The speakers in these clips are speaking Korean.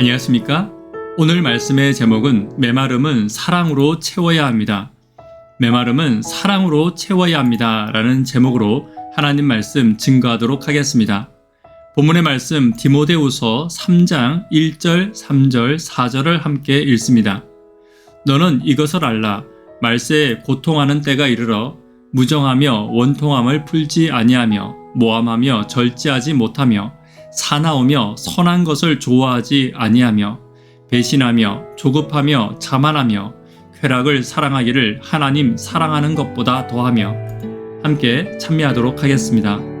안녕하십니까? 오늘 말씀의 제목은 메마름은 사랑으로 채워야 합니다. 메마름은 사랑으로 채워야 합니다. 라는 제목으로 하나님 말씀 증거하도록 하겠습니다. 본문의 말씀 디모데우서 3장 1절, 3절, 4절을 함께 읽습니다. 너는 이것을 알라. 말세에 고통하는 때가 이르러 무정하며 원통함을 풀지 아니하며 모함하며 절제하지 못하며 사나우며 선한 것을 좋아하지 아니하며 배신하며 조급하며 자만하며 쾌락을 사랑하기를 하나님 사랑하는 것보다 더하며 함께 참여하도록 하겠습니다.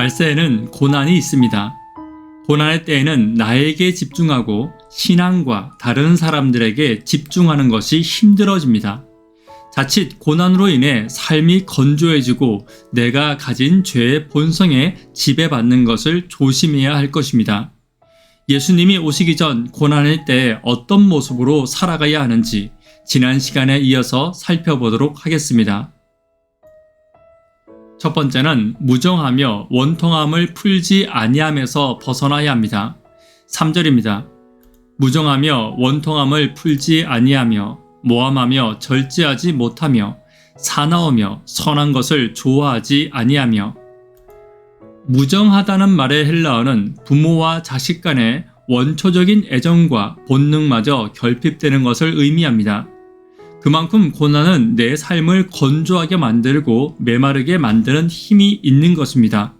말세에는 고난이 있습니다. 고난의 때에는 나에게 집중하고 신앙과 다른 사람들에게 집중하는 것이 힘들어집니다. 자칫 고난으로 인해 삶이 건조해지고 내가 가진 죄의 본성에 지배받는 것을 조심해야 할 것입니다. 예수님이 오시기 전 고난의 때에 어떤 모습으로 살아가야 하는지 지난 시간에 이어서 살펴보도록 하겠습니다. 첫 번째는 무정하며 원통함을 풀지 아니함에서 벗어나야 합니다. 3절입니다. 무정하며 원통함을 풀지 아니하며 모함하며 절제하지 못하며 사나우며 선한 것을 좋아하지 아니하며 무정하다는 말의 헬라어는 부모와 자식 간의 원초적인 애정과 본능마저 결핍되는 것을 의미합니다. 그만큼 고난은 내 삶을 건조하게 만들고 메마르게 만드는 힘이 있는 것입니다.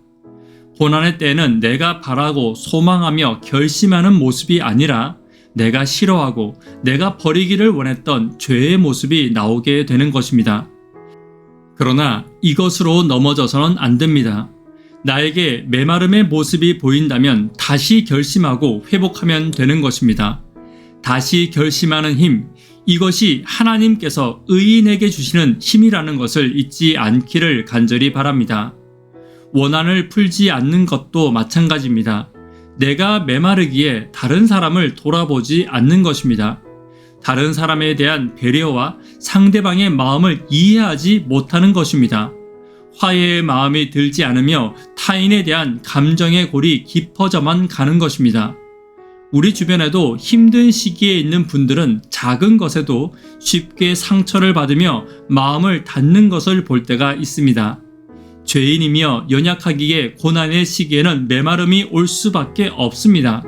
고난의 때에는 내가 바라고 소망하며 결심하는 모습이 아니라 내가 싫어하고 내가 버리기를 원했던 죄의 모습이 나오게 되는 것입니다. 그러나 이것으로 넘어져서는 안 됩니다. 나에게 메마름의 모습이 보인다면 다시 결심하고 회복하면 되는 것입니다. 다시 결심하는 힘, 이것이 하나님께서 의인에게 주시는 힘이라는 것을 잊지 않기를 간절히 바랍니다. 원한을 풀지 않는 것도 마찬가지입니다. 내가 메마르기에 다른 사람을 돌아보지 않는 것입니다. 다른 사람에 대한 배려와 상대방의 마음을 이해하지 못하는 것입니다. 화해의 마음이 들지 않으며 타인에 대한 감정의 골이 깊어져만 가는 것입니다. 우리 주변에도 힘든 시기에 있는 분들은 작은 것에도 쉽게 상처를 받으며 마음을 닫는 것을 볼 때가 있습니다. 죄인이며 연약하기에 고난의 시기에는 메마름이 올 수밖에 없습니다.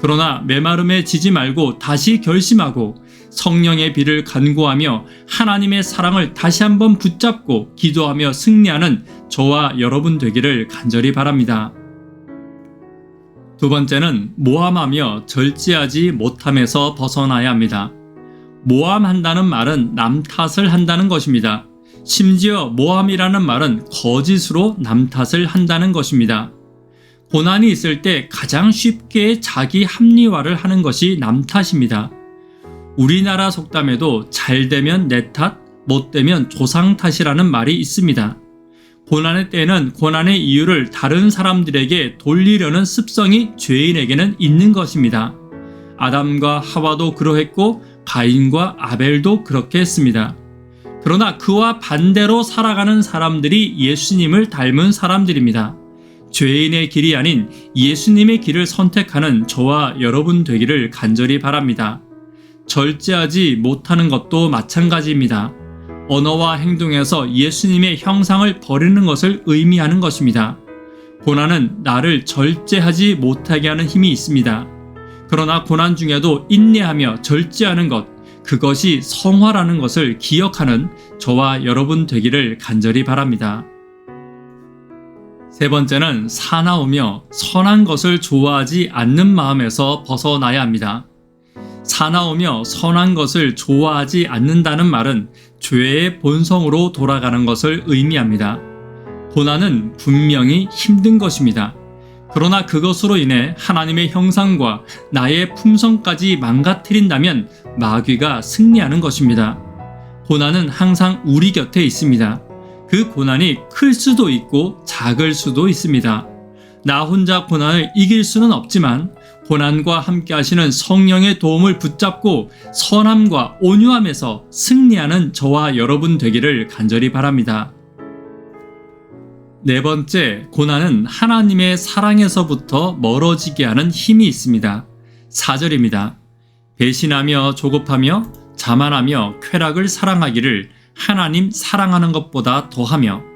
그러나 메마름에 지지 말고 다시 결심하고 성령의 비를 간구하며 하나님의 사랑을 다시 한번 붙잡고 기도하며 승리하는 저와 여러분 되기를 간절히 바랍니다. 두 번째는 모함하며 절제하지 못함에서 벗어나야 합니다. 모함한다는 말은 남 탓을 한다는 것입니다. 심지어 모함이라는 말은 거짓으로 남 탓을 한다는 것입니다. 고난이 있을 때 가장 쉽게 자기 합리화를 하는 것이 남 탓입니다. 우리나라 속담에도 잘 되면 내 탓, 못 되면 조상 탓이라는 말이 있습니다. 고난의 때에는 고난의 이유를 다른 사람들에게 돌리려는 습성이 죄인에게는 있는 것입니다. 아담과 하와도 그러했고 가인과 아벨도 그렇게 했습니다. 그러나 그와 반대로 살아가는 사람들이 예수님을 닮은 사람들입니다. 죄인의 길이 아닌 예수님의 길을 선택하는 저와 여러분 되기를 간절히 바랍니다. 절제하지 못하는 것도 마찬가지입니다. 언어와 행동에서 예수님의 형상을 버리는 것을 의미하는 것입니다. 고난은 나를 절제하지 못하게 하는 힘이 있습니다. 그러나 고난 중에도 인내하며 절제하는 것, 그것이 성화라는 것을 기억하는 저와 여러분 되기를 간절히 바랍니다. 세 번째는 사나우며 선한 것을 좋아하지 않는 마음에서 벗어나야 합니다. 사나우며 선한 것을 좋아하지 않는다는 말은 죄의 본성으로 돌아가는 것을 의미합니다. 고난은 분명히 힘든 것입니다. 그러나 그것으로 인해 하나님의 형상과 나의 품성까지 망가뜨린다면 마귀가 승리하는 것입니다. 고난은 항상 우리 곁에 있습니다. 그 고난이 클 수도 있고 작을 수도 있습니다. 나 혼자 고난을 이길 수는 없지만 고난과 함께 하시는 성령의 도움을 붙잡고 선함과 온유함에서 승리하는 저와 여러분 되기를 간절히 바랍니다. 네 번째, 고난은 하나님의 사랑에서부터 멀어지게 하는 힘이 있습니다. 4절입니다. 배신하며 조급하며 자만하며 쾌락을 사랑하기를 하나님 사랑하는 것보다 더하며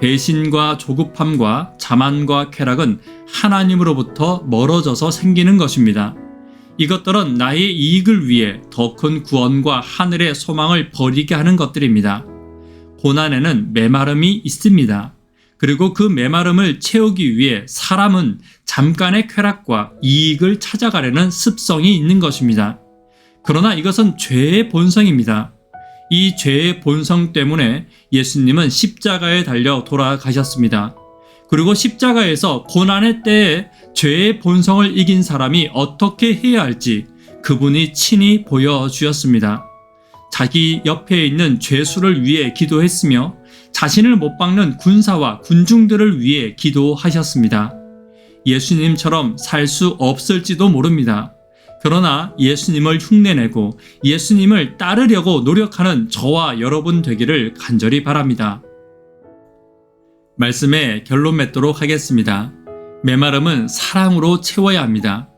배신과 조급함과 자만과 쾌락은 하나님으로부터 멀어져서 생기는 것입니다. 이것들은 나의 이익을 위해 더 큰 구원과 하늘의 소망을 버리게 하는 것들입니다. 고난에는 메마름이 있습니다. 그리고 그 메마름을 채우기 위해 사람은 잠깐의 쾌락과 이익을 찾아가려는 습성이 있는 것입니다. 그러나 이것은 죄의 본성입니다. 이 죄의 본성 때문에 예수님은 십자가에 달려 돌아가셨습니다. 그리고 십자가에서 고난의 때에 죄의 본성을 이긴 사람이 어떻게 해야 할지 그분이 친히 보여주었습니다. 자기 옆에 있는 죄수를 위해 기도했으며 자신을 못 박는 군사와 군중들을 위해 기도하셨습니다. 예수님처럼 살 수 없을지도 모릅니다. 그러나 예수님을 흉내내고 예수님을 따르려고 노력하는 저와 여러분 되기를 간절히 바랍니다. 말씀의 결론 맺도록 하겠습니다. 메마름은 사랑으로 채워야 합니다.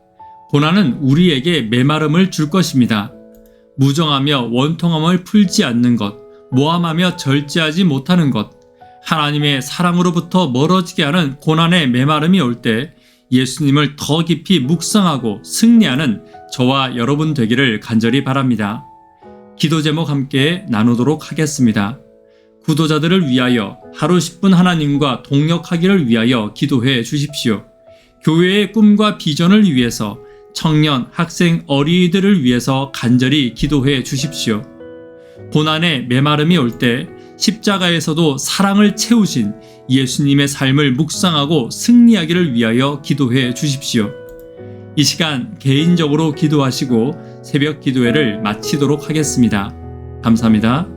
고난은 우리에게 메마름을 줄 것입니다. 무정하며 원통함을 풀지 않는 것, 모함하며 절제하지 못하는 것, 하나님의 사랑으로부터 멀어지게 하는 고난의 메마름이 올 때 예수님을 더 깊이 묵상하고 승리하는 저와 여러분 되기를 간절히 바랍니다. 기도 제목 함께 나누도록 하겠습니다. 구도자들을 위하여 하루 10분 하나님과 동역하기를 위하여 기도해 주십시오. 교회의 꿈과 비전을 위해서 청년, 학생, 어린이들을 위해서 간절히 기도해 주십시오. 고난의 메마름이 올 때 십자가에서도 사랑을 채우신 예수님의 삶을 묵상하고 승리하기를 위하여 기도해 주십시오. 이 시간 개인적으로 기도하시고 새벽 기도회를 마치도록 하겠습니다. 감사합니다.